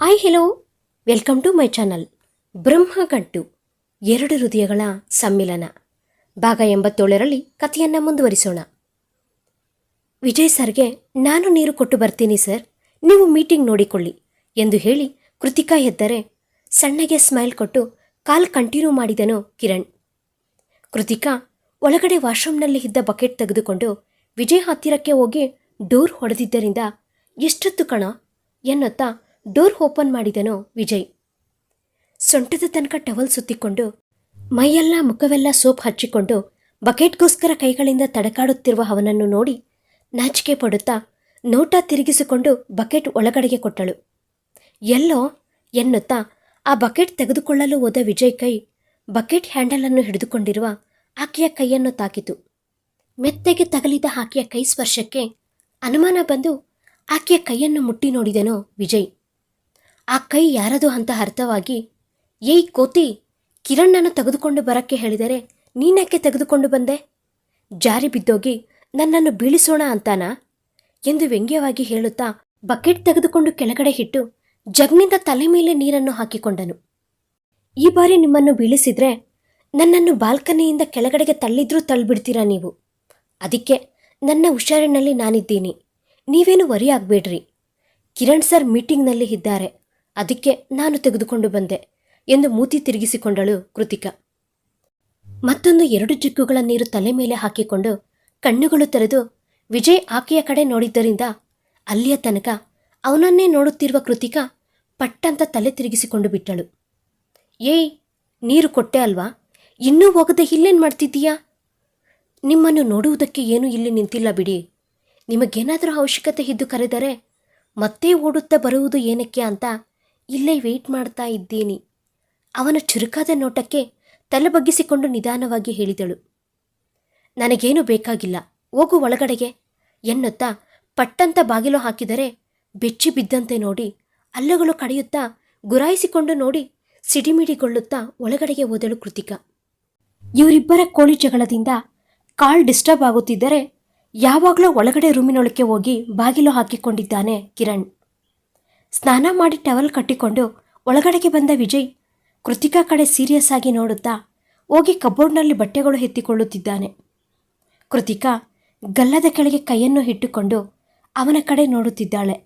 Hi hello welcome to my channel Brahmagantu ಎರಡು ಹೃದಯಗಳ ಸಮ್ಮಿಲನ ಭಾಗ ಎಂಬತ್ತೇಳರಲ್ಲಿ ಕಥೆಯನ್ನು ಮುಂದುವರಿಸೋಣ. ವಿಜಯ್ ಸರ್ಗೆ ನಾನು ನೀರು ಕೊಟ್ಟು ಬರ್ತೀನಿ ಸರ್ ನೀವು ಮೀಟಿಂಗ್ ನೋಡಿಕೊಳ್ಳಿ ಎಂದು ಹೇಳಿ ಕೃತಿಕಾ ಎದ್ದರೆ ಸಣ್ಣಗೆ ಸ್ಮೈಲ್ ಕೊಟ್ಟು ಕಾಲ್ ಕಂಟಿನ್ಯೂ ಮಾಡಿದನು ಕಿರಣ್. ಕೃತಿಕಾ ಒಳಗಡೆ ವಾಶ್ರೂಮ್ನಲ್ಲಿ ಇದ್ದ ಬಕೆಟ್ ತೆಗೆದುಕೊಂಡು ವಿಜಯ್ ಹತ್ತಿರಕ್ಕೆ ಹೋಗಿ ಡೋರ್ ಹೊಡೆದಿದ್ದರಿಂದ ಎಷ್ಟೊತ್ತು ಕಣ ಎನ್ನುತ್ತಾ ಡೋರ್ ಓಪನ್ ಮಾಡಿದನು ವಿಜಯ್. ಸೊಂಟದ ತನಕ ಟವಲ್ ಸುತ್ತಿಕೊಂಡು ಮೈಯೆಲ್ಲ ಮುಖವೆಲ್ಲ ಸೋಪ್ ಹಚ್ಚಿಕೊಂಡು ಬಕೆಟ್ಗೋಸ್ಕರ ಕೈಗಳಿಂದ ತಡಕಾಡುತ್ತಿರುವ ಅವನನ್ನು ನೋಡಿ ನಾಚಿಕೆ ಪಡುತ್ತಾ ನೋಟ ತಿರುಗಿಸಿಕೊಂಡು ಬಕೆಟ್ ಒಳಗಡೆಗೆ ಕೊಟ್ಟಳು. ಎಲ್ಲೋ ಎನ್ನುತ್ತಾ ಆ ಬಕೆಟ್ ತೆಗೆದುಕೊಳ್ಳಲು ಹೋದ ವಿಜಯ್ ಕೈ ಬಕೆಟ್ ಹ್ಯಾಂಡಲನ್ನು ಹಿಡಿದುಕೊಂಡಿರುವ ಆಕೆಯ ಕೈಯನ್ನು ತಾಕಿತು. ಮೆತ್ತಗೆ ತಗಲಿದ ಆಕೆಯ ಕೈ ಸ್ಪರ್ಶಕ್ಕೆ ಅನುಮಾನ ಬಂದು ಆಕೆಯ ಕೈಯನ್ನು ಮುಟ್ಟಿ ನೋಡಿದನು ವಿಜಯ್. ಆ ಕೈ ಯಾರದು ಅಂತ ಅರ್ಥವಾಗಿ, ಏಯ್ ಕೋತಿ ಕಿರಣ್ಣನ್ನು ತೆಗೆದುಕೊಂಡು ಬರಕ್ಕೆ ಹೇಳಿದರೆ ನೀನಕ್ಕೆ ತೆಗೆದುಕೊಂಡು ಬಂದೆ? ಜಾರಿ ಬಿದ್ದೋಗಿ ನನ್ನನ್ನು ಬೀಳಿಸೋಣ ಅಂತಾನಾ? ಎಂದು ವ್ಯಂಗ್ಯವಾಗಿ ಹೇಳುತ್ತಾ ಬಕೆಟ್ ತೆಗೆದುಕೊಂಡು ಕೆಳಗಡೆ ಇಟ್ಟು ಜಗ್ನಿಂದ ತಲೆ ಮೇಲೆ ನೀರನ್ನು ಹಾಕಿಕೊಂಡನು. ಈ ಬಾರಿ ನಿಮ್ಮನ್ನು ಬೀಳಿಸಿದ್ರೆ ನನ್ನನ್ನು ಬಾಲ್ಕನಿಯಿಂದ ಕೆಳಗಡೆಗೆ ತಳ್ಳಿದ್ರೂ ತಳ್ಳಿಬಿಡ್ತೀರಾ ನೀವು? ಅದಕ್ಕೆ ನನ್ನ ಹುಷಾರಿನಲ್ಲಿ ನಾನಿದ್ದೀನಿ. ನೀವೇನು ವರಿ ಆಗಬೇಡ್ರಿ ಕಿರಣ್ ಸರ್ ಮೀಟಿಂಗ್ನಲ್ಲಿ ಇದ್ದಾರೆ. ಅದಕ್ಕೆ ನಾನು ತೆಗೆದುಕೊಂಡು ಬಂದೆ ಎಂದು ಮೂತಿ ತಿರುಗಿಸಿಕೊಂಡಳು ಕೃತಿಕಾ. ಮತ್ತೊಂದು ಎರಡು ಜಿಗ್ಗುಗಳ ನೀರು ತಲೆ ಮೇಲೆ ಹಾಕಿಕೊಂಡು ಕಣ್ಣುಗಳು ತೆರೆದು ವಿಜಯ್ ಆಕೆಯ ಕಡೆ ನೋಡಿದ್ದರಿಂದ ಅಲ್ಲಿಯ ತನಕ ಅವನನ್ನೇ ನೋಡುತ್ತಿರುವ ಕೃತಿಕಾ ಪಟ್ಟಂತ ತಲೆ ತಿರುಗಿಸಿಕೊಂಡು ಬಿಟ್ಟಳು. ಏಯ್, ನೀರು ಕೊಟ್ಟೆ ಅಲ್ವಾ? ಇನ್ನೂ ಹೋಗದೆ ಇಲ್ಲೇನು ಮಾಡ್ತಿದ್ದೀಯಾ? ನಿಮ್ಮನ್ನು ನೋಡುವುದಕ್ಕೆ ಏನೂ ಇಲ್ಲಿ ನಿಂತಿಲ್ಲ ಬಿಡಿ. ನಿಮಗೇನಾದರೂ ಅವಶ್ಯಕತೆ ಇದ್ದು ಕರೆದರೆ ಮತ್ತೆ ಓಡುತ್ತಾ ಬರುವುದು ಏನಕ್ಕೆ ಅಂತ ಇಲ್ಲೇ ವೇಟ್ ಮಾಡ್ತಾ ಇದ್ದೀನಿ. ಅವನ ಚುರುಕಾದ ನೋಟಕ್ಕೆ ತಲೆ ಬಗ್ಗಿಸಿಕೊಂಡು ನಿಧಾನವಾಗಿ ಹೇಳಿದಳು. ನನಗೇನು ಬೇಕಾಗಿಲ್ಲ. ಹೋಗು ಒಳಗಡೆಗೆ. ಎನ್ನುತ್ತಾ ಪಟ್ಟಂತ ಬಾಗಿಲು ಹಾಕಿದರೆ ಬೆಚ್ಚಿ ಬಿದ್ದಂತೆ ನೋಡಿ ಅಲ್ಲಗಳು ಕಡೆಯುತ್ತಾ ಗುರಾಯಿಸಿಕೊಂಡು ನೋಡಿ ಸಿಡಿಮಿಡಿಗೊಳ್ಳುತ್ತಾ ಒಳಗಡೆಗೆ ಹೋದಳು ಕೃತಿಕ. ಇವರಿಬ್ಬರ ಕೋಳಿ ಜಗಳದಿಂದ ಕಾಲ್ ಡಿಸ್ಟರ್ಬ್ ಆಗುತ್ತಿದ್ದರೆ ಯಾವಾಗಲೂ ಒಳಗಡೆ ರೂಮಿನೊಳಕ್ಕೆ ಹೋಗಿ ಬಾಗಿಲು ಹಾಕಿಕೊಂಡಿದ್ದಾನೆ ಕಿರಣ್. ಸ್ನಾನ ಮಾಡಿ ಟವಲ್ ಕಟ್ಟಿಕೊಂಡು ಒಳಗಡೆಗೆ ಬಂದ ವಿಜಯ್ ಕೃತಿಕಾ ಕಡೆ ಸೀರಿಯಸ್ ಆಗಿ ನೋಡುತ್ತಾ ಹೋಗಿ ಕಬೋರ್ಡ್ನಲ್ಲಿ ಬಟ್ಟೆಗಳು ಎತ್ತಿಕೊಳ್ಳುತ್ತಿದ್ದಾನೆ. ಕೃತಿಕಾ ಗಲ್ಲದ ಕೆಳಗೆ ಕೈಯನ್ನು ಇಟ್ಟುಕೊಂಡು ಅವನ ಕಡೆ ನೋಡುತ್ತಿದ್ದಾಳೆ.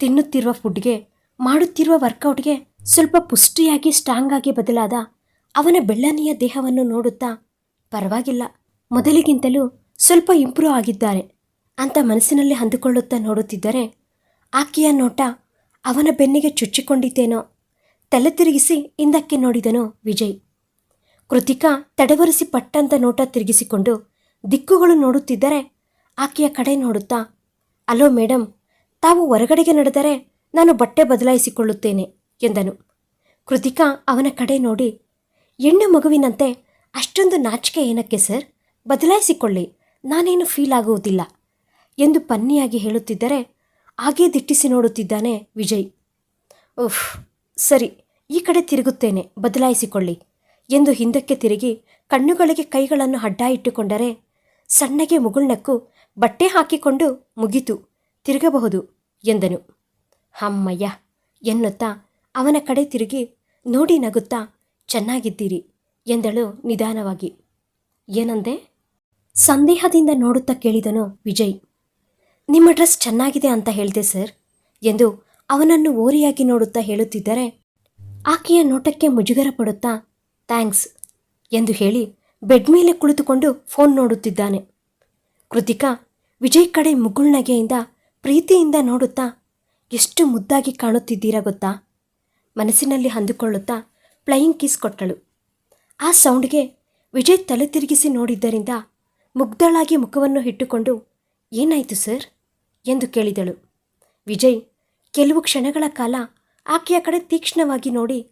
ತಿನ್ನುತ್ತಿರುವ ಫುಡ್ಗೆ ಮಾಡುತ್ತಿರುವ ವರ್ಕೌಟ್ಗೆ ಸ್ವಲ್ಪ ಪುಷ್ಟಿಯಾಗಿ ಸ್ಟ್ರಾಂಗ್ ಆಗಿ ಬದಲಾದ ಅವನ ಬೆಳ್ಳನೆಯ ದೇಹವನ್ನು ನೋಡುತ್ತಾ ಪರವಾಗಿಲ್ಲ, ಮೊದಲಿಗಿಂತಲೂ ಸ್ವಲ್ಪ ಇಂಪ್ರೂವ್ ಆಗಿದ್ದಾರೆ. ಅಂತ ಮನಸ್ಸಿನಲ್ಲಿ ಅಂದುಕೊಳ್ಳುತ್ತಾ ನೋಡುತ್ತಿದ್ದರೆ ಆಕೆಯ ನೋಟ ಅವನ ಬೆನ್ನಿಗೆ ಚುಚ್ಚಿಕೊಂಡಿದ್ದೇನೋ. ತಲೆ ತಿರುಗಿಸಿ ಹಿಂದಕ್ಕೆ ನೋಡಿದನು ವಿಜಯ್. ಕೃತಿಕಾ ತಡವರಿಸಿ ಪಟ್ಟಂತ ನೋಟ ತಿರುಗಿಸಿಕೊಂಡು ದಿಕ್ಕುಗಳು ನೋಡುತ್ತಿದ್ದರೆ ಆಕೆಯ ಕಡೆ ನೋಡುತ್ತಾ, ಅಲೋ ಮೇಡಮ್ ತಾವು ಹೊರಗಡೆಗೆ ನಡೆದರೆ ನಾನು ಬಟ್ಟೆ ಬದಲಾಯಿಸಿಕೊಳ್ಳುತ್ತೇನೆ, ಎಂದನು. ಕೃತಿಕಾ ಅವನ ಕಡೆ ನೋಡಿ, ಹೆಣ್ಣು ಮಗುವಿನಂತೆ ಅಷ್ಟೊಂದು ನಾಚಿಕೆ ಏನಕ್ಕೆ ಸರ್? ಬದಲಾಯಿಸಿಕೊಳ್ಳಿ, ನಾನೇನು ಫೀಲ್ ಆಗುವುದಿಲ್ಲ, ಎಂದು ಪನ್ನಿಯಾಗಿ ಹೇಳುತ್ತಿದ್ದರೆ ಹಾಗೇ ದಿಟ್ಟಿಸಿ ನೋಡುತ್ತಿದ್ದಾನೆ ವಿಜಯ್. ಉಫ್, ಸರಿ, ಈ ಕಡೆ ತಿರುಗುತ್ತೇನೆ, ಬದಲಾಯಿಸಿಕೊಳ್ಳಿ, ಎಂದು ಹಿಂದಕ್ಕೆ ತಿರುಗಿ ಕಣ್ಣುಗಳಿಗೆ ಕೈಗಳನ್ನು ಅಡ್ಡ ಇಟ್ಟುಕೊಂಡರೆ ಸಣ್ಣಗೆ ಮುಗುಳ್ನಕ್ಕು ಬಟ್ಟೆ ಹಾಕಿಕೊಂಡು ಮುಗಿತು, ತಿರುಗಬಹುದು ಎಂದನು. ಅಮ್ಮಯ್ಯ, ಎನ್ನುತ್ತಾ ಅವನ ಕಡೆ ತಿರುಗಿ ನೋಡಿ ನಗುತ್ತಾ, ಚೆನ್ನಾಗಿದ್ದೀರಿ, ಎಂದಳು ನಿಧಾನವಾಗಿ. ಏನಂದೆ? ಸಂದೇಹದಿಂದ ನೋಡುತ್ತಾ ಕೇಳಿದನು ವಿಜಯ್. ನಿಮ್ಮ ಡ್ರೆಸ್ ಚೆನ್ನಾಗಿದೆ ಅಂತ ಹೇಳಿದೆ, ಸರ್, ಎಂದು ಅವನನ್ನು ಓರಿಯಾಗಿ ನೋಡುತ್ತಾ ಹೇಳುತ್ತಿದ್ದರೆ, ಆಕೆಯ ನೋಟಕ್ಕೆ ಮುಜುಗರ ಪಡುತ್ತಾ, ಥ್ಯಾಂಕ್ಸ್ ಎಂದು ಹೇಳಿ ಬೆಡ್ ಮೇಲೆ ಕುಳಿತುಕೊಂಡು ಫೋನ್ ನೋಡುತ್ತಿದ್ದಾನೆ. ಕೃತಿಕಾ ವಿಜಯ್ ಕಡೆ ಮುಗುಳ್ನಗೆಯಿಂದ ಪ್ರೀತಿಯಿಂದ ನೋಡುತ್ತಾ, ಎಷ್ಟು ಮುದ್ದಾಗಿ ಕಾಣುತ್ತಿದ್ದೀರಾ ಗೊತ್ತಾ? ಮನಸ್ಸಿನಲ್ಲಿ ಅಂದುಕೊಳ್ಳುತ್ತಾ ಪ್ಲೈಯಿಂಗ್ ಕಿಸ್ ಕೊಟ್ಟಳು. ಆ ಸೌಂಡ್ಗೆ ವಿಜಯ್ ತಲೆ ತಿರುಗಿಸಿ ನೋಡಿದ್ದರಿಂದ ಮುಗ್ಧಳಾಗಿ ಮುಖವನ್ನು ಇಟ್ಟುಕೊಂಡು, ಏನಾಯಿತು, ಸರ್? ಎಂದು ಕೇಳಿದಳು. ವಿಜಯ್, ಕೆಲವು ಕ್ಷಣಗಳ ಕಾಲ ಆಕೆಯ ಕಡೆ ತೀಕ್ಷ್ಣವಾಗಿ ನೋಡಿ,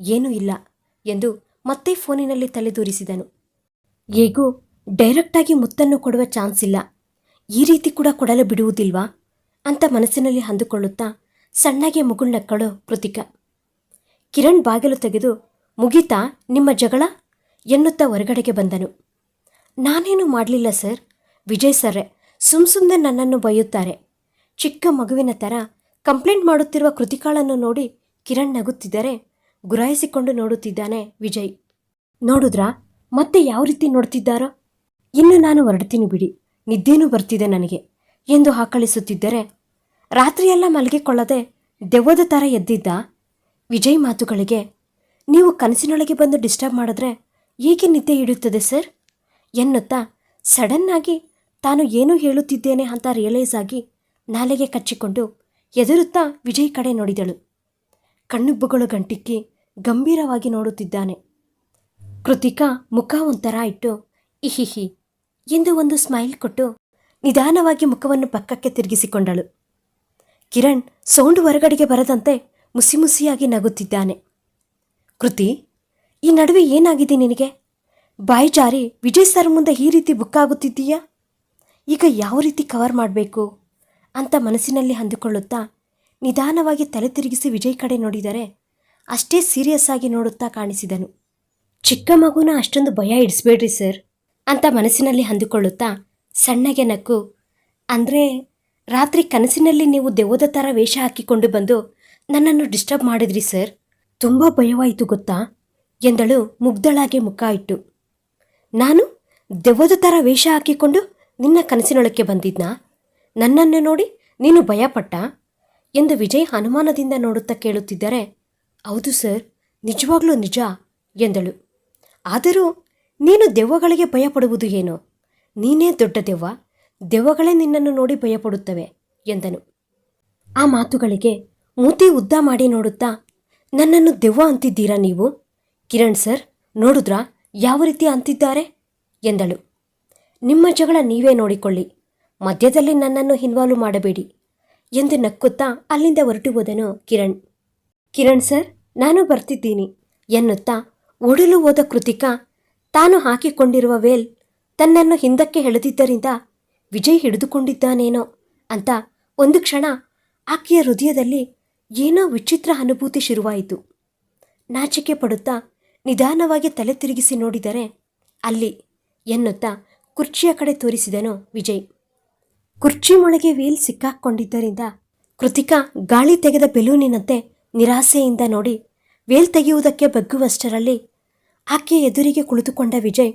ಏನೂ ಇಲ್ಲ ಎಂದು ಮತ್ತೆ ಫೋನಿನಲ್ಲಿ ತಲೆದೂರಿಸಿದನು. ಹೇಗೂ, ಡೈರೆಕ್ಟಾಗಿ ಮುತ್ತನ್ನು ಕೊಡುವ ಚಾನ್ಸ್ ಇಲ್ಲ. ಈ ರೀತಿ ಕೂಡ ಕೊಡಲು ಬಿಡುವುದಿಲ್ವಾ? ಅಂತ ಮನಸ್ಸಿನಲ್ಲಿ ಅಂದುಕೊಳ್ಳುತ್ತಾ ಸಣ್ಣಗೆ ಮುಗುಳ್ನಕ್ಕಳು ಕೃತಿಕ. ಕಿರಣ್ ಬಾಗಿಲು ತೆಗೆದು, ಮುಗೀತಾ, ನಿಮ್ಮ ಜಗಳ? ಎನ್ನುತ್ತಾ ಹೊರಗಡೆಗೆ ಬಂದನು. ನಾನೇನು ಮಾಡಲಿಲ್ಲ ಸರ್, ವಿಜಯ್ ಸರ್ರೆ. ಸುಮ್ ಸುಮ್ಮನೆ ನನ್ನನ್ನು ಬೈಯುತ್ತಾರೆ. ಚಿಕ್ಕ ಮಗುವಿನ ಥರ ಕಂಪ್ಲೇಂಟ್ ಮಾಡುತ್ತಿರುವ ಕೃತಿಕಾಳನ್ನು ನೋಡಿ ಕಿರಣ್ ನಗುತ್ತಿದ್ದರೆ ಗುರಾಯಿಸಿಕೊಂಡು ನೋಡುತ್ತಿದ್ದಾನೆ ವಿಜಯ್. ನೋಡಿದ್ರಾ? ಮತ್ತೆ ಯಾವ ರೀತಿ ನೋಡ್ತಿದ್ದಾರೋ? ಇನ್ನು ನಾನು ಹೊರಡ್ತೀನಿ ಬಿಡಿ. ನಿದ್ದೇನೂ ಬರ್ತಿದೆ ನನಗೆ ಎಂದು ಹಾಕಳಿಸುತ್ತಿದ್ದರೆ ರಾತ್ರಿಯೆಲ್ಲ ಮಲಗಿಕೊಳ್ಳದೆ ದೆವ್ವದ ಥರ ಎದ್ದಿದ್ದ ವಿಜಯ್ ಮಾತುಗಳಿಗೆ, ನೀವು ಕನಸಿನೊಳಗೆ ಬಂದು ಡಿಸ್ಟರ್ಬ್ ಮಾಡಿದ್ರೆ ಏಕೆ ನಿದ್ದೆ ಹಿಡಿಯುತ್ತದೆ ಸರ್? ಎನ್ನುತ್ತಾ ಸಡನ್ನಾಗಿ ತಾನು ಏನು ಹೇಳುತ್ತಿದ್ದೇನೆ ಅಂತ ರಿಯಲೈಸ್ ಆಗಿ ನಾಲೆಗೆ ಕಚ್ಚಿಕೊಂಡು ಎದುರುತ್ತಾ ವಿಜಯ್ ಕಡೆ ನೋಡಿದಳು. ಕಣ್ಣುಬ್ಬುಗಳು ಗಂಟಿಕ್ಕಿ ಗಂಭೀರವಾಗಿ ನೋಡುತ್ತಿದ್ದಾನೆ. ಕೃತಿಕಾ ಮುಖ ಒಂಥರ ಇಟ್ಟು, ಇಹಿಹಿ, ಎಂದು ಒಂದು ಸ್ಮೈಲ್ ಕೊಟ್ಟು ನಿಧಾನವಾಗಿ ಮುಖವನ್ನು ಪಕ್ಕಕ್ಕೆ ತಿರುಗಿಸಿಕೊಂಡಳು. ಕಿರಣ್ ಸೌಂಡ್ ಹೊರಗಡೆಗೆ ಬರದಂತೆ ಮುಸಿಮುಸಿಯಾಗಿ ನಗುತ್ತಿದ್ದಾನೆ. ಕೃತಿ, ಈ ನಡುವೆ ಏನಾಗಿದೆ ನಿನಗೆ? ಬಾಯಿ ಜಾರಿ ವಿಜಯ್ ಸರ್ ಮುಂದೆ ಈ ರೀತಿ ಬುಕ್ಕಾಗುತ್ತಿದ್ದೀಯಾ? ಈಗ ಯಾವ ರೀತಿ ಕವರ್ ಮಾಡಬೇಕು ಅಂತ ಮನಸ್ಸಿನಲ್ಲಿ ಅಂದುಕೊಳ್ಳುತ್ತಾ ನಿಧಾನವಾಗಿ ತಲೆ ತಿರುಗಿಸಿ ವಿಜಯ್ ಕಡೆ ನೋಡಿದರೆ ಅಷ್ಟೇ ಸೀರಿಯಸ್ ಆಗಿ ನೋಡುತ್ತಾ ಕಾಣಿಸಿದನು. ಚಿಕ್ಕ ಮಗುನ ಅಷ್ಟೊಂದು ಭಯ ಇಡಿಸ್ಬೇಡ್ರಿ ಸರ್ ಅಂತ ಮನಸ್ಸಿನಲ್ಲಿ ಅಂದುಕೊಳ್ಳುತ್ತಾ ಸಣ್ಣಗೆ ನಕ್ಕು, ಅಂದರೆ ರಾತ್ರಿ ಕನಸಿನಲ್ಲಿ ನೀವು ದೆವ್ವದ ಥರ ವೇಷ ಹಾಕಿಕೊಂಡು ಬಂದು ನನ್ನನ್ನು ಡಿಸ್ಟರ್ಬ್ ಮಾಡಿದ್ರಿ ಸರ್ ತುಂಬ ಭಯವಾಯಿತು ಗೊತ್ತಾ? ಎಂದಳು ಮುಗ್ಧಳಾಗಿ ಮುಖ ಇಟ್ಟು. ನಾನು ದೆವ್ವದ ಥರ ವೇಷ ಹಾಕಿಕೊಂಡು ನಿನ್ನ ಕನಸಿನೊಳಕ್ಕೆ ಬಂದಿದ್ನಾ? ನನ್ನನ್ನು ನೋಡಿ ನೀನು ಭಯಪಟ್ಟ? ಎಂದು ವಿಜಯ್ ಅನುಮಾನದಿಂದ ನೋಡುತ್ತಾ ಕೇಳುತ್ತಿದ್ದರೆ, ಹೌದು ಸರ್, ನಿಜವಾಗ್ಲೂ ನಿಜ, ಎಂದಳು. ಆದರೂ ನೀನು ದೆವ್ವಗಳಿಗೆ ಭಯಪಡುವುದು ಏನು? ನೀನೇ ದೊಡ್ಡ ದೆವ್ವ, ದೆವ್ವಗಳೇ ನಿನ್ನನ್ನು ನೋಡಿ ಭಯಪಡುತ್ತವೆ, ಎಂದನು. ಆ ಮಾತುಗಳಿಗೆ ಮೂತಿ ಉದ್ದ ಮಾಡಿ ನೋಡುತ್ತಾ, ನನ್ನನ್ನು ದೆವ್ವ ಅಂತಿದ್ದೀರಾ ನೀವು? ಕಿರಣ್ ಸರ್, ನೋಡುದ್ರಾ? ಯಾವ ರೀತಿ ಅಂತಿದ್ದಾರೆ? ಎಂದಳು. ನಿಮ್ಮ ಜಗಳ ನೀವೇ ನೋಡಿಕೊಳ್ಳಿ. ಮಧ್ಯದಲ್ಲಿ ನನ್ನನ್ನು ಇನ್ವಾಲ್ವ್ ಮಾಡಬೇಡಿ ಎಂದು ನಕ್ಕುತ್ತಾ ಅಲ್ಲಿಂದ ಹೊರಟು ಹೋದನು ಕಿರಣ್. ಕಿರಣ್ ಸರ್, ನಾನು ಬರ್ತಿದ್ದೀನಿ ಎನ್ನುತ್ತಾ ಒಡಲು ಹೋದ ಕೃತಿಕಾ ತಾನು ಹಾಕಿಕೊಂಡಿರುವ ವೇಲ್ ತನ್ನನ್ನು ಹಿಂದಕ್ಕೆ ಎಳೆದಿದ್ದರಿಂದ ವಿಜಯ್ ಹಿಡಿದುಕೊಂಡಿದ್ದಾನೇನೋ ಅಂತ ಒಂದು ಕ್ಷಣ ಆಕೆಯ ಹೃದಯದಲ್ಲಿ ಏನೋ ವಿಚಿತ್ರ ಅನುಭೂತಿ ಶುರುವಾಯಿತು. ನಾಚಿಕೆ ಪಡುತ್ತಾ ನಿಧಾನವಾಗಿ ತಲೆ ತಿರುಗಿಸಿ ನೋಡಿದರೆ ಅಲ್ಲಿ ಎನ್ನುತ್ತಾ ಕುರ್ಚಿಯ ಕಡೆ ತೋರಿಸಿದನು ವಿಜಯ್. ಕುರ್ಚಿ ಮೊಳಗೆ ವೇಲ್ ಸಿಕ್ಕಾಕೊಂಡಿದ್ದರಿಂದ ಕೃತಿಕಾ ಗಾಳಿ ತೆಗೆದ ಬೆಲೂನಿನಂತೆ ನಿರಾಸೆಯಿಂದ ನೋಡಿ ವೇಲ್ ತೆಗೆಯುವುದಕ್ಕೆ ಬಗ್ಗುವಷ್ಟರಲ್ಲಿ ಆಕೆಯ ಎದುರಿಗೆ ಕುಳಿತುಕೊಂಡ ವಿಜಯ್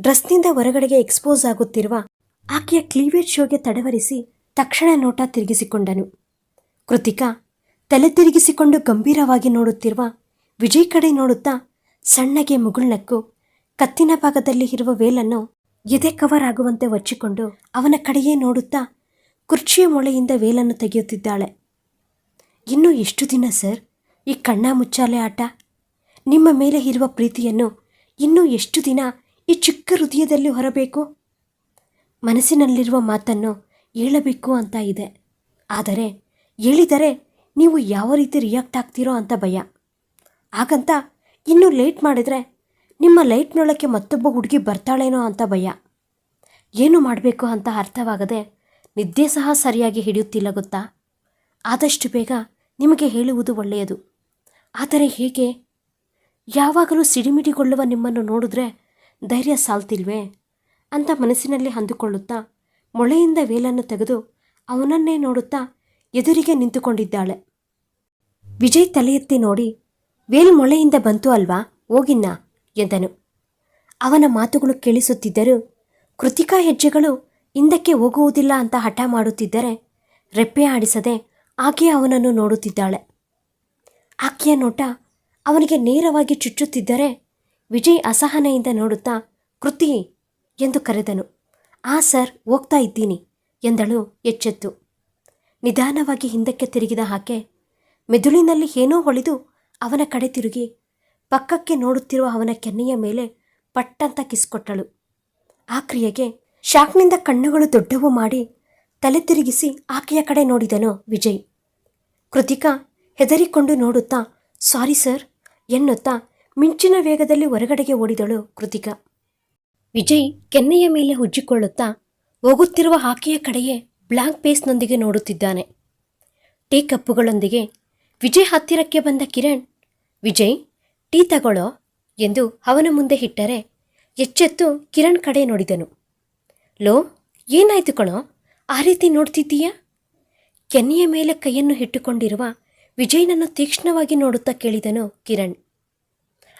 ಡ್ರೆಸ್ನಿಂದ ಹೊರಗಡೆಗೆ ಎಕ್ಸ್ಪೋಸ್ ಆಗುತ್ತಿರುವ ಆಕೆಯ ಕ್ಲೀವೇಜ್ ಶೋಗೆ ತಡವರಿಸಿ ತಕ್ಷಣ ನೋಟ ತಿರುಗಿಸಿಕೊಂಡನು. ಕೃತಿಕಾ ತಲೆ ತಿರುಗಿಸಿಕೊಂಡು ಗಂಭೀರವಾಗಿ ನೋಡುತ್ತಿರುವ ವಿಜಯ್ ಕಡೆ ನೋಡುತ್ತಾ ಸಣ್ಣಗೆ ಮುಗುಳ್ನಕ್ಕು ಕತ್ತಿನ ಭಾಗದಲ್ಲಿ ಇರುವ ವೇಲನ್ನು ಎದೆ ಕವರ್ ಆಗುವಂತೆ ಒಚ್ಚಿಕೊಂಡು ಅವನ ಕಡೆಯೇ ನೋಡುತ್ತಾ ಕುರ್ಚಿಯ ಮೊಳೆಯಿಂದ ವೇಲನ್ನು ತೆಗೆಯುತ್ತಿದ್ದಾಳೆ. ಇನ್ನೂ ಎಷ್ಟು ದಿನ ಸರ್? ಈ ಕಣ್ಣ ಮುಚ್ಚಾಲೆ ಆಟ? ನಿಮ್ಮ ಮೇಲೆ ಇರುವ ಪ್ರೀತಿಯನ್ನು ಇನ್ನೂ ಎಷ್ಟು ದಿನ ಈ ಚಿಕ್ಕ ಹೃದಯದಲ್ಲಿ ಹೊರಬೇಕು? ಮನಸ್ಸಿನಲ್ಲಿರುವ ಮಾತನ್ನು ಹೇಳಬೇಕು ಅಂತ ಇದೆ. ಆದರೆ ಹೇಳಿದರೆ ನೀವು ಯಾವ ರೀತಿ ರಿಯಾಕ್ಟ್ ಆಗ್ತೀರೋ ಅಂತ ಭಯ. ಹಾಗಂತ ಇನ್ನೂ ಲೇಟ್ ಮಾಡಿದರೆ ನಿಮ್ಮ ಲೈಟ್ನೊಳಕ್ಕೆ ಮತ್ತೊಬ್ಬ ಹುಡುಗಿ ಬರ್ತಾಳೇನೋ ಅಂತ ಭಯ. ಏನು ಮಾಡಬೇಕು ಅಂತ ಅರ್ಥವಾಗದೆ ನಿದ್ದೆ ಸಹ ಸರಿಯಾಗಿ ಹಿಡಿಯುತ್ತಿಲ್ಲ ಗೊತ್ತಾ? ಆದಷ್ಟು ಬೇಗ ನಿಮಗೆ ಹೇಳುವುದು ಒಳ್ಳೆಯದು. ಆದರೆ ಹೇಗೆ? ಯಾವಾಗಲೂ ಸಿಡಿಮಿಡಿಗೊಳ್ಳುವ ನಿಮ್ಮನ್ನು ನೋಡಿದ್ರೆ ಧೈರ್ಯ ಸಾಲ್ತಿಲ್ವೇ? ಅಂತ ಮನಸ್ಸಿನಲ್ಲಿ ಅಂದುಕೊಳ್ಳುತ್ತಾ ಮೊಳೆಯಿಂದ ವೇಲನ್ನು ತೆಗೆದು ಅವನನ್ನೇ ನೋಡುತ್ತಾ ಎದುರಿಗೆ ನಿಂತುಕೊಂಡಿದ್ದಾಳೆ. ವಿಜಯ್ ತಲೆ ಎತ್ತಿ ನೋಡಿ, ವೇಲ್ ಮೊಳೆಯಿಂದ ಬಂತು ಅಲ್ವಾ? ಹೋಗಿನ್ನ? ಎಂದನು. ಅವನ ಮಾತುಗಳು ಕೇಳಿಸುತ್ತಿದ್ದರೂ ಕೃತಿಕಾ ಹೆಜ್ಜೆಗಳು ಹಿಂದಕ್ಕೆ ಹೋಗುವುದಿಲ್ಲ ಅಂತ ಹಠ ಮಾಡುತ್ತಿದ್ದರೆ ರೆಪ್ಪೆ ಆಡಿಸದೆ ಆಕೆ ಅವನನ್ನು ನೋಡುತ್ತಿದ್ದಾಳೆ. ಆಕೆಯ ನೋಟ ಅವನಿಗೆ ನೇರವಾಗಿ ಚುಚ್ಚುತ್ತಿದ್ದರೆ ವಿಜಯ್ ಅಸಹನೆಯಿಂದ ನೋಡುತ್ತಾ, ಕೃತಿ ಎಂದು ಕರೆದನು. ಆ ಸರ್, ಹೋಗ್ತಾ ಇದ್ದೀನಿ ಎಂದಳು ಎಚ್ಚೆತ್ತು. ನಿಧಾನವಾಗಿ ಹಿಂದಕ್ಕೆ ತಿರುಗಿದ ಆಕೆ ಮೆದುಳಿನಲ್ಲಿ ಏನೋ ಹೊಳೆದು ಅವನ ಕಡೆ ತಿರುಗಿ ಪಕ್ಕಕ್ಕೆ ನೋಡುತ್ತಿರುವ ಅವನ ಕೆನ್ನೆಯ ಮೇಲೆ ಪಟ್ಟಂತ ಕಿಸ್ಕೊಟ್ಟಳು ಆ ಕ್ರಿಯೆಗೆ ಶಾಕ್ನಿಂದ ಕಣ್ಣುಗಳು ದೊಡ್ಡವು ಮಾಡಿ ತಲೆ ತಿರುಗಿಸಿ ಆಕೆಯ ಕಡೆ ನೋಡಿದನು ವಿಜಯ್. ಕೃತಿಕಾ ಹೆದರಿಕೊಂಡು ನೋಡುತ್ತಾ, ಸಾರಿ ಸರ್, ಎನ್ನುತ್ತಾ ಮಿಂಚಿನ ವೇಗದಲ್ಲಿ ಹೊರಗಡೆಗೆ ಓಡಿದಳು ಕೃತಿಕಾ. ವಿಜಯ್ ಕೆನ್ನೆಯ ಮೇಲೆ ಉಜ್ಜಿಕೊಳ್ಳುತ್ತಾ ಹೋಗುತ್ತಿರುವ ಆಕೆಯ ಕಡೆಯೇ ಬ್ಲಾಂಕ್ ಪೇಸ್ನೊಂದಿಗೆ ನೋಡುತ್ತಿದ್ದಾನೆ. ಟೀ ಕಪ್ಪುಗಳೊಂದಿಗೆ ವಿಜಯ್ ಹತ್ತಿರಕ್ಕೆ ಬಂದ ಕಿರಣ್, ವಿಜಯ್ ಟೀ ತಗೊಳ್ಳೋ ಎಂದು ಅವನ ಮುಂದೆ ಇಟ್ಟರೆ ಎಚ್ಚೆತ್ತು ಕಿರಣ್ ಕಡೆ ನೋಡಿದನು. ಲೋ, ಏನಾಯ್ತು ಕಣೋ? ಆ ರೀತಿ ನೋಡ್ತಿದ್ದೀಯಾ? ಕೆನ್ನೆಯ ಮೇಲೆ ಕೈಯನ್ನು ಇಟ್ಟುಕೊಂಡಿರುವ ವಿಜಯನನ್ನು ತೀಕ್ಷ್ಣವಾಗಿ ನೋಡುತ್ತಾ ಕೇಳಿದನು ಕಿರಣ್.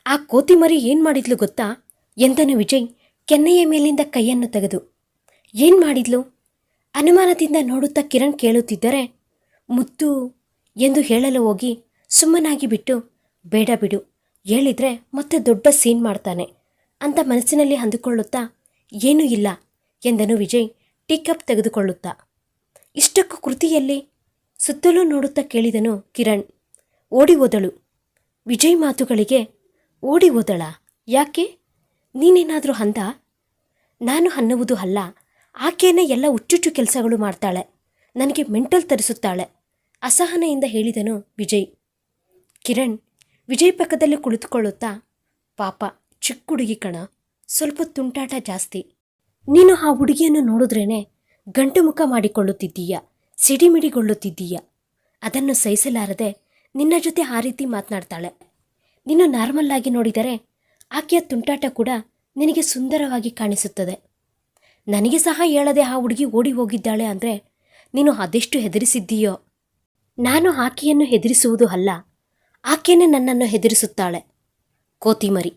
ಆ ಕೋತಿ ಮರಿ ಏನ್ ಮಾಡಿದ್ಲು ಗೊತ್ತಾ? ಎಂದನು ವಿಜಯ್ ಕೆನ್ನೆಯ ಮೇಲಿಂದ ಕೈಯನ್ನು ತೆಗೆದು. ಏನ್ ಮಾಡಿದ್ಲು? ಅನುಮಾನದಿಂದ ನೋಡುತ್ತಾ ಕಿರಣ್ ಕೇಳುತ್ತಿದ್ದರೆ ಮುತ್ತು ಎಂದು ಹೇಳಲು ಹೋಗಿ ಸುಮ್ಮನಾಗಿ ಬಿಟ್ಟು ಬೇಡ ಬಿಡು ಹೇಳಿದ್ರೆ ಮತ್ತೆ ದೊಡ್ಡ ಸೀನ್ ಮಾಡ್ತಾನೆ. ಅಂತ ಮನಸ್ಸಿನಲ್ಲಿ ಅಂದುಕೊಳ್ಳುತ್ತಾ, ಏನೂ ಇಲ್ಲ, ಎಂದನು ವಿಜಯ್ ಟೀಕಪ್ ತೆಗೆದುಕೊಳ್ಳುತ್ತಾ. ಇಷ್ಟಕ್ಕೂ ಕೃತಿಯಲ್ಲಿ ಸುತ್ತಲೂ ನೋಡುತ್ತಾ ಕೇಳಿದನು ಕಿರಣ್. ಓಡಿ ಹೋದಳು. ವಿಜಯ್ ಮಾತುಗಳಿಗೆ, ಓಡಿ ಹೋದಳ, ಯಾಕೆ? ನೀನೇನಾದರೂ ಅಂದ? ನಾನು ಅನ್ನುವುದು ಅಲ್ಲ. ಆಕೆಯೇ ಎಲ್ಲ ಹುಚ್ಚುಚ್ಚು ಕೆಲಸಗಳು ಮಾಡ್ತಾಳೆ. ನನಗೆ ಮೆಂಟಲ್ ತರಿಸುತ್ತಾಳೆ, ಅಸಹನೆಯಿಂದ ಹೇಳಿದನು ವಿಜಯ್. ಕಿರಣ್ ವಿಜಯ್ ಪಕ್ಕದಲ್ಲಿ ಕುಳಿತುಕೊಳ್ಳುತ್ತಾ, ಪಾಪ, ಚಿಕ್ಕ ಹುಡುಗಿ ಕಣ, ಸ್ವಲ್ಪ ತುಂಟಾಟ ಜಾಸ್ತಿ. ನೀನು ಆ ಹುಡುಗಿಯನ್ನು ನೋಡಿದ್ರೇನೆ ಗಂಟು ಮುಖ ಮಾಡಿಕೊಳ್ಳುತ್ತಿದ್ದೀಯ, ಸಿಡಿಮಿಡಿಗೊಳ್ಳುತ್ತಿದ್ದೀಯ. ಅದನ್ನು ಸಹಿಸಲಾರದೆ ನಿನ್ನ ಜೊತೆ ಆ ರೀತಿ ಮಾತನಾಡ್ತಾಳೆ. ನೀನು ನಾರ್ಮಲ್ ಆಗಿ ನೋಡಿದರೆ ಆಕೆಯ ತುಂಟಾಟ ಕೂಡ ನಿನಗೆ ಸುಂದರವಾಗಿ ಕಾಣಿಸುತ್ತದೆ. ನನಗೆ ಸಹ ಹೇಳದೆ ಆ ಹುಡುಗಿ ಓಡಿ ಹೋಗಿದ್ದಾಳೆ ಅಂದರೆ ನೀನು ಅದೆಷ್ಟು ಹೆದರಿಸಿದ್ದೀಯೋ? ನಾನು ಆಕೆಯನ್ನು ಹೆದರಿಸುವುದು ಅಲ್ಲ. ಆಕೆಯೇ ನನ್ನನ್ನು ಹೆದರಿಸುತ್ತಾಳೆ. ಕೋತಿಮರಿ,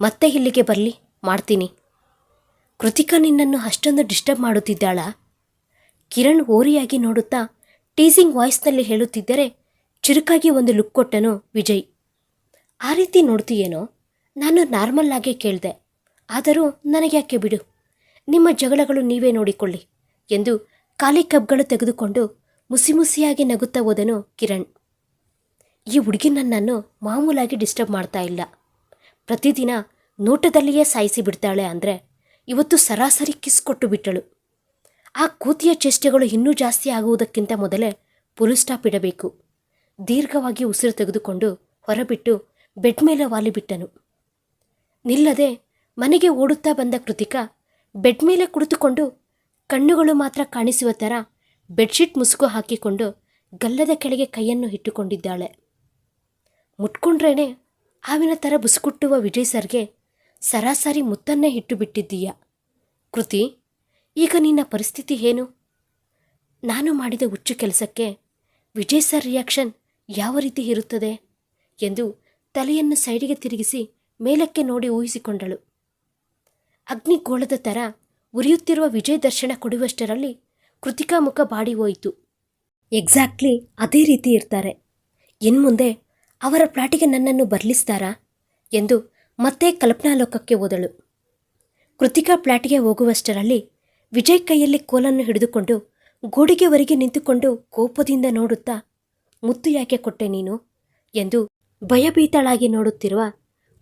ಮತ್ತೆ ಇಲ್ಲಿಗೆ ಬರಲಿ, ಮಾಡ್ತೀನಿ. ಕೃತಿಕಾ ನಿನ್ನನ್ನು ಅಷ್ಟೊಂದು ಡಿಸ್ಟರ್ಬ್ ಮಾಡುತ್ತಿದ್ದಾಳಾ. ಕಿರಣ್ ಓರಿಯಾಗಿ ನೋಡುತ್ತಾ ಟೀಸಿಂಗ್ ವಾಯ್ಸ್ನಲ್ಲಿ ಹೇಳುತ್ತಿದ್ದರೆ ಚುರುಕಾಗಿ ಒಂದು ಲುಕ್ ಕೊಟ್ಟನು ವಿಜಯ್. ಆ ರೀತಿ ನೋಡ್ತೀಯೇನೋ? ನಾನು ನಾರ್ಮಲ್ ಆಗೇ ಕೇಳಿದೆ. ಆದರೂ ನನಗೆ ಯಾಕೆ ಬಿಡು? ನಿಮ್ಮ ಜಗಳಗಳು ನೀವೇ ನೋಡಿಕೊಳ್ಳಿ ಎಂದು ಖಾಲಿ ಕಬ್ಗಳು ತೆಗೆದುಕೊಂಡು ಮುಸಿಮುಸಿಯಾಗಿ ನಗುತ್ತಾ ಹೋದನು ಕಿರಣ್. ಈ ಹುಡುಗಿ ನನ್ನನ್ನು ಮಾಮೂಲಾಗಿ ಡಿಸ್ಟರ್ಬ್ ಮಾಡ್ತಾ ಇಲ್ಲ. ಪ್ರತಿದಿನ ನೋಟದಲ್ಲಿಯೇ ಸಾಯಿಸಿ ಬಿಡ್ತಾಳೆ ಅಂದರೆ ಇವತ್ತು ಸರಾಸರಿ ಕಿಸ್ ಕೊಟ್ಟು ಬಿಟ್ಟಳು. ಆ ಕೂತಿಯ ಚೇಷ್ಟೆಗಳು ಇನ್ನೂ ಜಾಸ್ತಿ ಆಗುವುದಕ್ಕಿಂತ ಮೊದಲೇ ಪುಲ್ ಸ್ಟಾಪ್ ಇಡಬೇಕು. ದೀರ್ಘವಾಗಿ ಉಸಿರು ತೆಗೆದುಕೊಂಡು ಹೊರಬಿಟ್ಟು ಬೆಡ್ ಮೇಲೆ ವಾಲಿಬಿಟ್ಟನು ನಿಲ್ಲದೆ ಮನೆಗೆ ಓಡುತ್ತಾ ಬಂದ ಕೃತಿಕಾ ಬೆಡ್ ಮೇಲೆ ಕುಳಿತುಕೊಂಡು ಕಣ್ಣುಗಳು ಮಾತ್ರ ಕಾಣಿಸುವ ಥರ ಬೆಡ್ಶೀಟ್ ಮುಸುಕು ಹಾಕಿಕೊಂಡು ಗಲ್ಲದ ಕೆಳಗೆ ಕೈಯನ್ನು ಇಟ್ಟುಕೊಂಡಿದ್ದಾಳೆ. ಮುಟ್ಕೊಂಡ್ರೇನೆ ಹಾವಿನ ಥರ ಬುಸುಕುಟ್ಟುವ ವಿಜಯ್ ಸರ್ಗೆ ಸರಾಸರಿ ಮುತ್ತನ್ನೇ ಇಟ್ಟು ಬಿಟ್ಟಿದ್ದೀಯ ಕೃತಿ, ಈಗ ನಿನ್ನ ಪರಿಸ್ಥಿತಿ ಏನು? ನಾನು ಮಾಡಿದ ಹುಚ್ಚು ಕೆಲಸಕ್ಕೆ ವಿಜಯ್ ಸರ್ ರಿಯಾಕ್ಷನ್ ಯಾವ ರೀತಿ ಇರುತ್ತದೆ ಎಂದು ತಲೆಯನ್ನು ಸೈಡಿಗೆ ತಿರುಗಿಸಿ ಮೇಲಕ್ಕೆ ನೋಡಿ ಊಹಿಸಿಕೊಂಡಳು. ಅಗ್ನಿಗೋಳದ ಥರ ಉರಿಯುತ್ತಿರುವ ವಿಜಯ್ ದರ್ಶನ ಕೊಡುವಷ್ಟರಲ್ಲಿ ಕೃತಿಕಾ ಮುಖ ಬಾಡಿ ಹೋಯಿತು. ಎಕ್ಸಾಕ್ಟ್ಲಿ ಅದೇ ರೀತಿ ಇರ್ತಾರೆ. ಇನ್ಮುಂದೆ ಅವರ ಪ್ಲಾಟಿಗೆ ನನ್ನನ್ನು ಬರ್ಲಿಸ್ತಾರಾ? ಎಂದು ಮತ್ತೆ ಕಲ್ಪನಾಲೋಕಕ್ಕೆ ಓದಳು ಕೃತಿಕಾ ಪ್ಲಾಟಿಗೆ ಹೋಗುವಷ್ಟರಲ್ಲಿ ವಿಜಯ್ ಕೈಯಲ್ಲಿ ಕೋಲನ್ನು ಹಿಡಿದುಕೊಂಡು ಗೋಡಿಗೆವರೆಗೆ ನಿಂತುಕೊಂಡು ಕೋಪದಿಂದ ನೋಡುತ್ತಾ, ಮುತ್ತು ಯಾಕೆ ಕೊಟ್ಟೆ ನೀನು? ಎಂದು ಭಯಭೀತಳಾಗಿ ನೋಡುತ್ತಿರುವ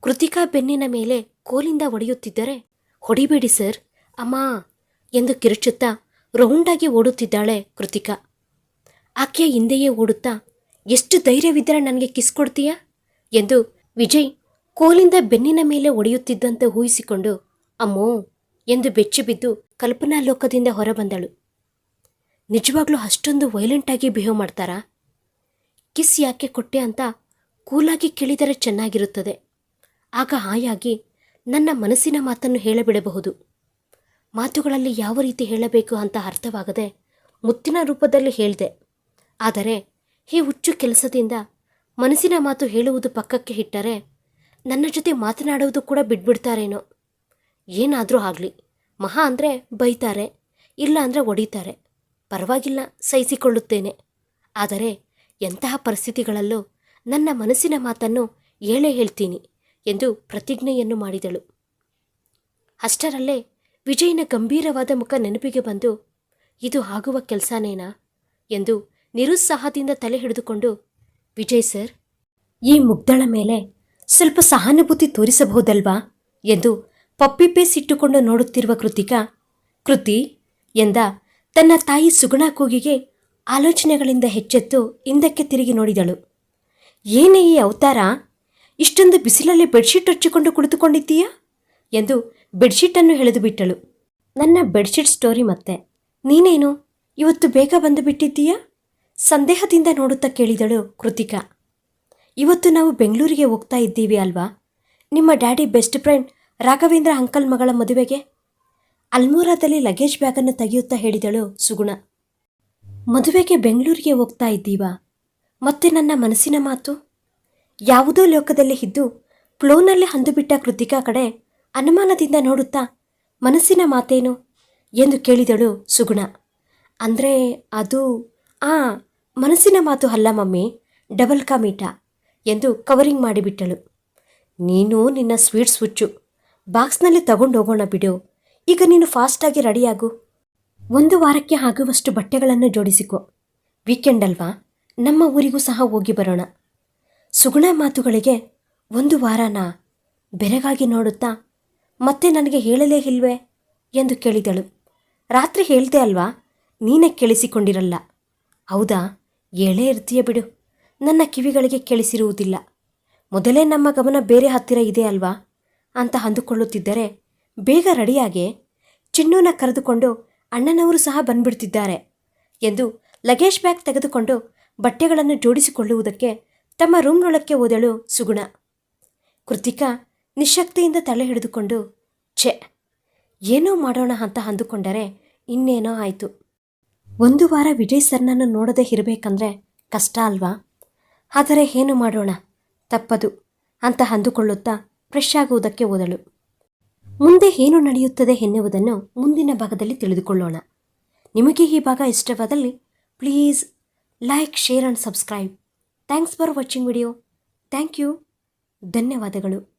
ಕೃತಿಕಾ ಬೆನ್ನಿನ ಮೇಲೆ ಕೋಲಿಂದ ಹೊಡೆಯುತ್ತಿದ್ದರೆ, ಹೊಡಿಬೇಡಿ ಸರ್, ಅಮ್ಮ, ಎಂದು ಕಿರುಚುತ್ತಾ ರೌಂಡಾಗಿ ಓಡುತ್ತಿದ್ದಾಳೆ ಕೃತಿಕಾ. ಆಕೆಯ ಹಿಂದೆಯೇ ಓಡುತ್ತಾ ಎಷ್ಟು ಧೈರ್ಯವಿದ್ದರೆ ನನಗೆ ಕಿಸ್ ಕೊಡ್ತೀಯಾ? ಎಂದು ವಿಜಯ್ ಕೋಲಿಂದ ಬೆನ್ನಿನ ಮೇಲೆ ಒಡೆಯುತ್ತಿದ್ದಂತೆ ಊಹಿಸಿಕೊಂಡು, ಅಮ್ಮೋ ಎಂದು ಬೆಚ್ಚಿಬಿದ್ದು ಕಲ್ಪನಾ ಲೋಕದಿಂದ ಹೊರಬಂದಳು. ನಿಜವಾಗ್ಲೂ ಅಷ್ಟೊಂದು ವೈಲೆಂಟಾಗಿ ಬಿಹೇವ್ ಮಾಡ್ತಾರಾ? ಕಿಸ್ ಯಾಕೆ ಕೊಟ್ಟೆ ಅಂತ ಕೂಲಾಗಿ ಕೇಳಿದರೆ ಚೆನ್ನಾಗಿರುತ್ತದೆ. ಆಗ ಹಾಯಾಗಿ ನನ್ನ ಮನಸ್ಸಿನ ಮಾತನ್ನು ಹೇಳಬಿಡಬಹುದು. ಮಾತುಗಳಲ್ಲಿ ಯಾವ ರೀತಿ ಹೇಳಬೇಕು ಅಂತ ಅರ್ಥವಾಗದೆ ಮುತ್ತಿನ ರೂಪದಲ್ಲಿ ಹೇಳಿದೆ. ಆದರೆ ಈ ಹುಚ್ಚು ಕೆಲಸದಿಂದ ಮನಸ್ಸಿನ ಮಾತು ಹೇಳುವುದು ಪಕ್ಕಕ್ಕೆ ಇಟ್ಟರೆ ನನ್ನ ಜೊತೆ ಮಾತನಾಡುವುದು ಕೂಡ ಬಿಟ್ಬಿಡ್ತಾರೇನೋ. ಏನಾದರೂ ಆಗಲಿ. ಮಹಾ ಅಂದರೆ ಬೈತಾರೆ, ಇಲ್ಲ ಅಂದರೆ ಒಡೀತಾರೆ. ಪರವಾಗಿಲ್ಲ, ಸಹಿಸಿಕೊಳ್ಳುತ್ತೇನೆ. ಆದರೆ ಎಂತಹ ಪರಿಸ್ಥಿತಿಗಳಲ್ಲೂ ನನ್ನ ಮನಸ್ಸಿನ ಮಾತನ್ನು ಹೇಳೇ ಹೇಳ್ತೀನಿ ಎಂದು ಪ್ರತಿಜ್ಞೆಯನ್ನು ಮಾಡಿದಳು. ಅಷ್ಟರಲ್ಲೇ ವಿಜಯನ ಗಂಭೀರವಾದ ಮುಖ ನೆನಪಿಗೆ ಬಂದು, ಇದು ಆಗುವ ಕೆಲಸನೇನಾ ಎಂದು ನಿರುತ್ಸಾಹದಿಂದ ತಲೆ ಹಿಡಿದುಕೊಂಡು, ವಿಜಯ್ ಸರ್, ಈ ಮುಗ್ಧಳ ಮೇಲೆ ಸ್ವಲ್ಪ ಸಹಾನುಭೂತಿ ತೋರಿಸಬಹುದಲ್ವಾ? ಎಂದು ಪಪ್ಪಿ ಪೇಸ್ ಇಟ್ಟುಕೊಂಡು ನೋಡುತ್ತಿರುವ ಕೃತಿಕಾ, ಕೃತಿ, ಎಂದ ತನ್ನ ತಾಯಿ ಸುಗುಣ ಕೂಗಿಗೆ ಆಲೋಚನೆಗಳಿಂದ ಹೆಚ್ಚೆತ್ತು ಹಿಂದಕ್ಕೆ ತಿರುಗಿ ನೋಡಿದಳು. ಏನೇ ಈ ಅವತಾರ? ಇಷ್ಟೊಂದು ಬಿಸಿಲಲ್ಲಿ ಬೆಡ್ಶೀಟ್ ಹಚ್ಚಿಕೊಂಡು ಕುಳಿತುಕೊಂಡಿದ್ದೀಯಾ? ಎಂದು ಬೆಡ್ಶೀಟನ್ನು ಎಳೆದು ಬಿಟ್ಟಳು. ನನ್ನ ಬೆಡ್ಶೀಟ್ ಸ್ಟೋರಿ ಮತ್ತೆ. ನೀನೇನು ಇವತ್ತು ಬೇಗ ಬಂದು ಬಿಟ್ಟಿದ್ದೀಯಾ? ಸಂದೇಹದಿಂದ ನೋಡುತ್ತಾ ಕೇಳಿದಳು ಕೃತಿಕಾ. ಇವತ್ತು ನಾವು ಬೆಂಗಳೂರಿಗೆ ಹೋಗ್ತಾ ಇದ್ದೀವಿ ಅಲ್ವಾ? ನಿಮ್ಮ daddy best friend Raghavendra uncle ಮಗಳ ಮದುವೆಗೆ? ಅಲ್ಮೋರಾದಲ್ಲಿ ಲಗೇಜ್ ಬ್ಯಾಗನ್ನು ತೆಗೆಯುತ್ತಾ ಹೇಳಿದಳು ಸುಗುಣ. ಮದುವೆಗೆ ಬೆಂಗಳೂರಿಗೆ ಹೋಗ್ತಾ ಇದ್ದೀವಾ? ಮತ್ತೆ ನನ್ನ ಮನಸ್ಸಿನ ಮಾತು? ಯಾವುದೋ ಲೋಕದಲ್ಲಿ ಇದ್ದು ಫ್ಲೋನಲ್ಲಿ ಹಂದುಬಿಟ್ಟ ಕೃತಿಕಾ ಕಡೆ ಅನುಮಾನದಿಂದ ನೋಡುತ್ತಾ ಮನಸ್ಸಿನ ಮಾತೇನು? ಎಂದು ಕೇಳಿದಳು ಸುಗುಣ. ಅಂದರೆ ಅದು, ಆ ಮನಸ್ಸಿನ ಮಾತು ಅಲ್ಲ ಮಮ್ಮಿ ಡಬಲ್ ಕಾ ಮೀಠ ಎಂದು ಕವರಿಂಗ್ ಮಾಡಿಬಿಟ್ಟಳು ನೀನು ನಿನ್ನ ಸ್ವೀಟ್ಸ್ ಹುಚ್ಚು. ಬಾಕ್ಸ್ನಲ್ಲಿ ತಗೊಂಡು ಹೋಗೋಣ ಬಿಡು. ಈಗ ನೀನು ಫಾಸ್ಟಾಗಿ ರೆಡಿಯಾಗು ಒಂದು ವಾರಕ್ಕೆ ಆಗುವಷ್ಟು ಬಟ್ಟೆಗಳನ್ನು ಜೋಡಿಸಿಕೊ. ವೀಕೆಂಡ್ ಅಲ್ವಾ? ನಮ್ಮ ಊರಿಗೂ ಸಹ ಹೋಗಿ ಬರೋಣ. ಸುಗುಣ ಮಾತುಗಳಿಗೆ ಒಂದು ವಾರನ ಬೆರಗಾಗಿ ನೋಡುತ್ತಾ, ಮತ್ತೆ ನನಗೆ ಹೇಳಲೇ ಇಲ್ವೇ ಎಂದು ಕೇಳಿದಳು. ರಾತ್ರಿ ಹೇಳ್ದೆ ಅಲ್ವಾ, ನೀನೇ ಕೇಳಿಸಿಕೊಂಡಿರಲ್ಲ. ಹೌದಾ? ಹೇಳೇ ಇರ್ತೀಯ ಬಿಡು. ನನ್ನ ಕಿವಿಗಳಿಗೆ ಕೇಳಿಸಿರುವುದಿಲ್ಲ. ಮೊದಲೇ ನಮ್ಮ ಗಮನ ಬೇರೆ ಹತ್ತಿರ ಇದೆ ಅಲ್ವಾ? ಅಂತ ಅಂದುಕೊಳ್ಳುತ್ತಿದ್ದರೆ ಬೇಗ ರೆಡಿಯಾಗೆ ಚಿನ್ನೂನ ಕರೆದುಕೊಂಡು ಅಣ್ಣನವರು ಸಹ ಬಂದ್ಬಿಡ್ತಿದ್ದಾರೆ ಎಂದು ಲಗೇಜ್ ಬ್ಯಾಗ್ ತೆಗೆದುಕೊಂಡು ಬಟ್ಟೆಗಳನ್ನು ಜೋಡಿಸಿಕೊಳ್ಳುವುದಕ್ಕೆ ತಮ್ಮ ರೂಮ್ನೊಳಕ್ಕೆ ಓದಳು ಸುಗುಣ. ಕೃತಿಕಾ ನಿಶಕ್ತಿಯಿಂದ ತಲೆ ಹಿಡಿದುಕೊಂಡು, ಛೆ, ಏನೋ ಮಾಡೋಣ ಅಂತ ಅಂದುಕೊಂಡರೆ ಇನ್ನೇನೋ ಆಯಿತು. ಒಂದು ವಾರ ವಿಜಯ್ ಸರ್ನನ್ನು ನೋಡದೆ ಇರಬೇಕಂದ್ರೆ ಕಷ್ಟ ಅಲ್ವಾ? ಆದರೆ ಏನು ಮಾಡೋಣ? ತಪ್ಪದು ಅಂತ ಅಂದುಕೊಳ್ಳುತ್ತಾ ಫ್ರೆಶ್ ಆಗುವುದಕ್ಕೆ ಓದಳು ಮುಂದೆ ಏನು ನಡೆಯುತ್ತದೆ ಎನ್ನುವುದನ್ನು ಮುಂದಿನ ಭಾಗದಲ್ಲಿ ತಿಳಿದುಕೊಳ್ಳೋಣ. ನಿಮಗೆ ಈ ಭಾಗ ಇಷ್ಟವಾದಲ್ಲಿ please like, share and subscribe. Thanks for watching video. Thank you. ಧನ್ಯವಾದಗಳು.